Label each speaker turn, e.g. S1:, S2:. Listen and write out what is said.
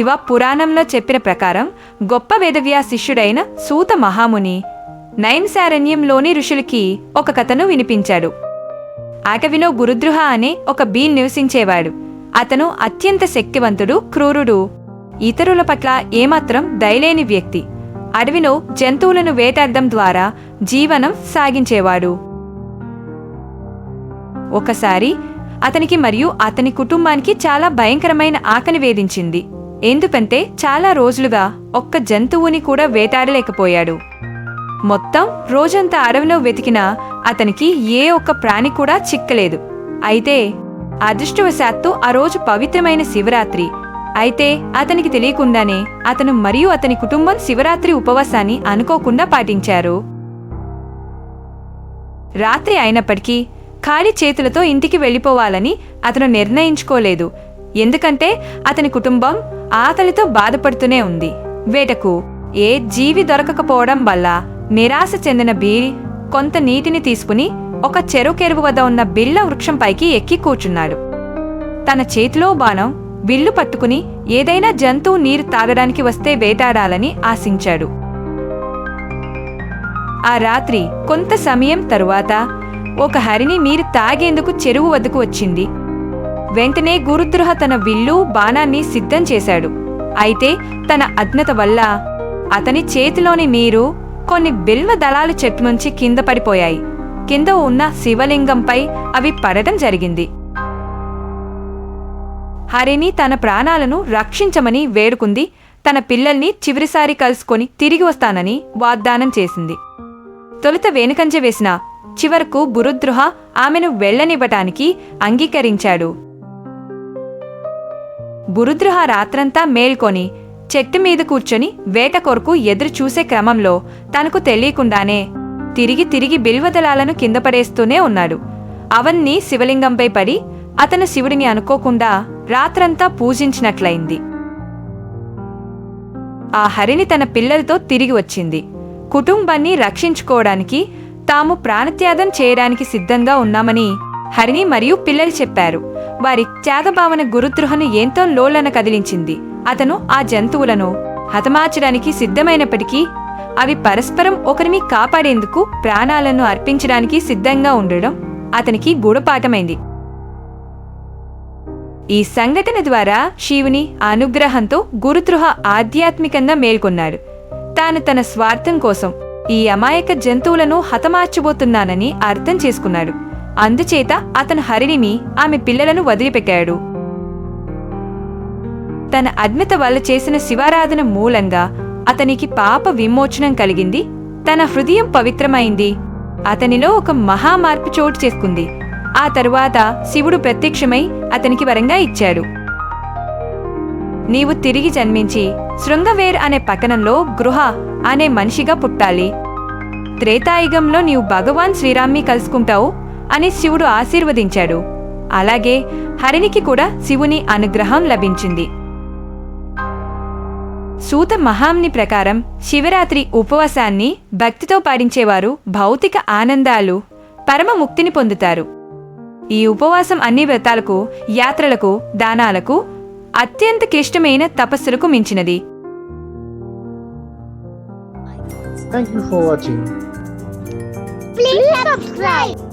S1: శివ పురాణంలో చెప్పిన ప్రకారం గొప్ప వేదవ్యా శిష్యుడైన సూత మహాముని నైన్సారణ్యంలోని ఋషులకి ఒక కథను వినిపించాడు. అటవిలో గురుద్రుహ అనే ఒక బీన్ నివసించేవాడు. అతను అత్యంత శక్తివంతుడు క్రూరుడు. ఇతరుల పట్ల ఏమాత్రం దయలేని వ్యక్తి. అడవిలో జంతువులను వేటాడడం ద్వారా జీవనం సాగించేవాడు. ఒకసారి అతనికి మరియు అతని కుటుంబానికి చాలా భయంకరమైన ఆకలి వేధించింది. ఎందుకంటే చాలా రోజులుగా ఒక్క జంతువుని కూడా వేటాడలేకపోయాడు. మొత్తం రోజంతా అడవిలో వెతికినా అతనికి ఏ ఒక్క ప్రాణి కూడా చిక్కలేదు. అయితే అదృష్టవశాత్తు ఆ రోజు పవిత్రమైన శివరాత్రి. అయితే అతనికి తెలియకుండానే అతను మరియు అతని కుటుంబం శివరాత్రి ఉపవాసాన్ని అనుకోకుండా పాటించారు. రాత్రి అయినప్పటికీ ఖాళీ చేతులతో ఇంటికి వెళ్ళిపోవాలని అతను నిర్ణయించుకోలేదు. ఎందుకంటే అతని కుటుంబం ఆకలితో బాధపడుతూనే ఉంది. వేటకు ఏ జీవి దొరకకపోవడం వల్ల నిరాశ చెందిన బీరి కొంత నీటిని తీసుకుని ఒక చెరుకెరువు వద్ద ఉన్న బిళ్ళ వృక్షంపైకి ఎక్కి కూర్చున్నాడు. తన చేతిలో బాణం విల్లు పట్టుకుని ఏదైనా జంతువు నీరు తాగడానికి వస్తే వేటాడాలని ఆశించాడు. ఆ రాత్రి కొంత సమయం తరువాత ఒక హరిణి నీరు తాగేందుకు చెరువు వద్దకు వచ్చింది. వెంటనే గురుద్రోహ తన విల్లు బాణాన్ని సిద్ధం చేశాడు. అయితే తన అజ్ఞత వల్ల అతని చేతిలోని నీరు కొన్ని బిల్వ దళాలు చెట్టు నుంచి కింద పడిపోయాయి. కింద ఉన్న శివలింగంపై అవి పడటం జరిగింది. హరిని తన ప్రాణాలను రక్షించమని వేడుకుంది. తన పిల్లల్ని చివరిసారి కలుసుకొని తిరిగి వస్తానని వాగ్దానం చేసింది. తొలుత వేనుకంజ వేసిన చివరకు బురుద్రుహ ఆమెను వెళ్ళనివ్వటానికి అంగీకరించాడు. బురుద్రుహ రాత్రంతా మేల్కొని చెట్టు మీద కూర్చొని వేట కొరకు ఎదురు చూసే క్రమంలో తనకు తెలియకుండానే తిరిగి తిరిగి బిల్వదళాలను కింద పడేస్తూనే ఉన్నాడు. అవన్నీ శివలింగంపై పడి అతను శివుడిని అనుకోకుండా రాత్రంతా పూజించినట్లయింది. ఆ హరిని తన పిల్లలతో తిరిగి వచ్చింది. కుటుంబాన్ని రక్షించుకోవడానికి తాము ప్రాణత్యాగం చేయడానికి సిద్ధంగా ఉన్నామని హరిని మరియు పిల్లలు చెప్పారు. వారి త్యాగభావన గురుద్రోహను ఎంతో లోలన కదిలించింది. అతను ఆ జంతువులను హతమార్చడానికి సిద్ధమైనప్పటికీ అవి పరస్పరం ఒకరిని కాపాడేందుకు ప్రాణాలను అర్పించడానికి సిద్ధంగా ఉండడం అతనికి గూఢపాఠమైంది. ఈ సంఘటన ద్వారా శివుని అనుగ్రహంతో గురుద్రోహ ఆధ్యాత్మికంగా మేల్కొన్నాడు. తాను తన స్వార్థం కోసం ఈ అమాయక జంతువులను హతమార్చబోతున్నానని అర్థం చేసుకున్నాడు. అందుచేత అతను హరిణిని ఆమె పిల్లలను వదిలిపెట్టాడు. తన అద్మిత వల్ల చేసిన శివారాధన మూలంగా అతనికి పాప విమోచనం కలిగింది. తన హృదయం పవిత్రమైంది. అతనిలో ఒక మహామార్పు చోటు చేసుకుంది. ఆ తరువాత శివుడు ప్రత్యక్షమై అతనికి వరంగా ఇచ్చాడు. నీవు తిరిగి జన్మించి శృంగవేర్ అనే పట్టణంలో గృహ అనే మనిషిగా పుట్టాలి. త్రేతాయుగంలో నీవు భగవాన్ శ్రీరామ్ని కలుసుకుంటావు. అని శివుడు ఆశీర్వదించాడు అలాగే హరినికి కూడా శివుని అనుగ్రహం లభించింది సూత మహాంని ప్రకారం శివరాత్రి ఉపవాసాన్ని భక్తితో పాటించేవారు భౌతిక ఆనందాలు పరమ ముక్తిని పొందుతారు ఈ ఉపవాసం అన్ని వ్రతాలకు యాత్రలకు దానాలకు అత్యంత క్లిష్టమైన తపస్సులకు మించినది
S2: Thank you for watching.
S3: Please subscribe.